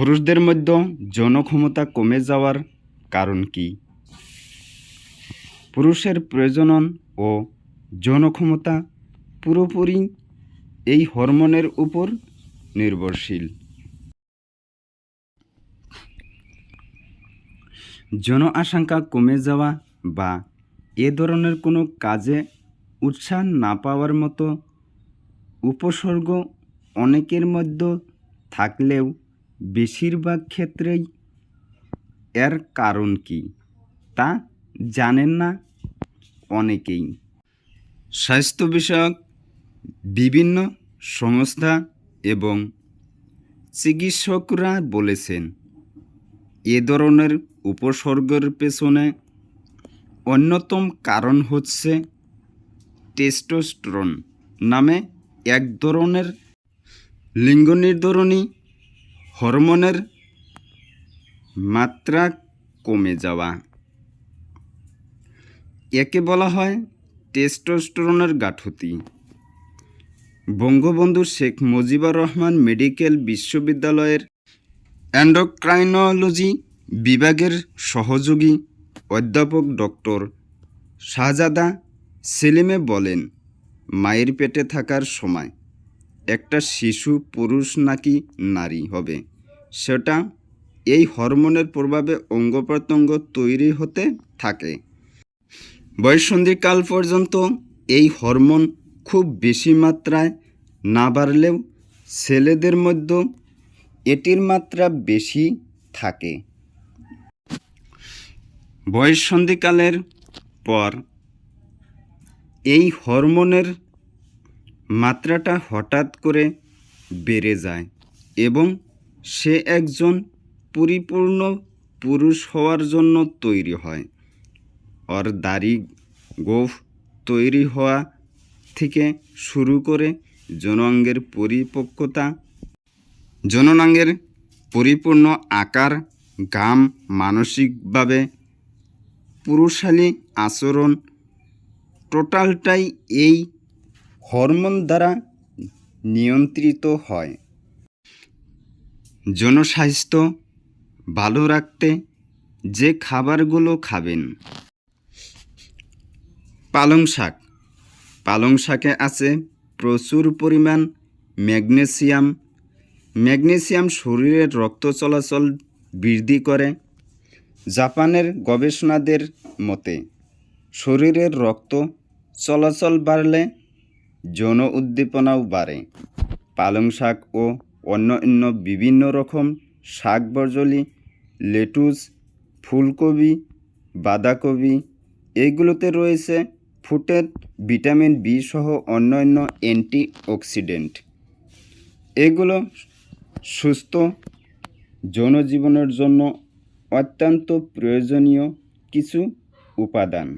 পুরুষদের মধ্যে যৌনক্ষমতা কমে যাওয়ার কারণ কি? পুরুষের প্রজনন ও যৌনক্ষমতা পুরোপুরি এই হরমোনের উপর নির্ভরশীল। যৌন আশঙ্কা কমে যাওয়া বা এ ধরনের কোনো কাজে উৎসাহ না পাওয়ার মতো উপসর্গ অনেকের মধ্যে থাকলেও বেশিরভাগ ক্ষেত্রেই এর কারণ কি তা জানেন না অনেকেই। স্বাস্থ্য বিষয়ক বিভিন্ন সংস্থা এবং চিকিৎসকরা বলেছেন, এ ধরনের উপসর্গের পেছনে অন্যতম কারণ হচ্ছে টেস্টোস্টেরন নামে এক ধরনের লিঙ্গ নির্ধারণী হরমোনের মাত্রা কমে যাওয়া। একে বলা হয় টেস্টোস্টেরনের গাঠতি। বঙ্গবন্ধু শেখ মুজিবুর রহমান মেডিকেল বিশ্ববিদ্যালয়ের অ্যান্ডোক্রাইনোলজি বিভাগের সহযোগী অধ্যাপক ডক্টর শাহজাদা সেলিমে বলেন, মায়ের পেটে থাকার সময় একটা শিশু পুরুষ নাকি নারী হবে? সেটা এই হরমোনের প্রভাবে অঙ্গ প্রত্যঙ্গ তৈরি হতে থাকে। বয়ঃসন্ধিকাল পর্যন্ত এই হরমোন খুব বেশি মাত্রায় না বাড়লেও ছেলেদের মধ্যে এটির মাত্রা বেশি থাকে। বয়ঃসন্ধিকালের পর এই হরমোনের মাত্রাটা হঠাৎ করে বেড়ে যায় এবং সে একজন পরিপূর্ণ পুরুষ হওয়ার জন্য তৈরি হয়। ওর দাড়ি গোফ তৈরি হওয়া থেকে শুরু করে যৌনাঙ্গের পরিপক্কতা জননাঙ্গের পরিপূর্ণ আকার, গাম মানসিকভাবে পুরুষালী আচরণ, টোটালটাই এই হরমোন দ্বারা নিয়ন্ত্রিত হয়। জনস্বাস্থ্য ভালো রাখতে যে খাবারগুলো খাবেন। পালং শাক। পালং শাকে আছে প্রচুর পরিমাণ ম্যাগনেসিয়াম। ম্যাগনেসিয়াম শরীরের রক্ত চলাচল বৃদ্ধি করে জাপানের গবেষণাদের মতে, শরীরের রক্ত চলাচল বাড়লে যৌন উদ্দীপনাও বাড়ে। পালং শাক ও অন্যান্য বিভিন্ন রকম শাক বর্জলি লেটুস, ফুলকপি, বাঁধাকপি, এগুলোতে রয়েছে ফুটের ভিটামিন বি সহ অন্যান্য অ্যান্টিঅক্সিডেন্ট। এগুলো সুস্থ জনজীবনের জন্য অত্যন্ত প্রয়োজনীয় কিছু উপাদান।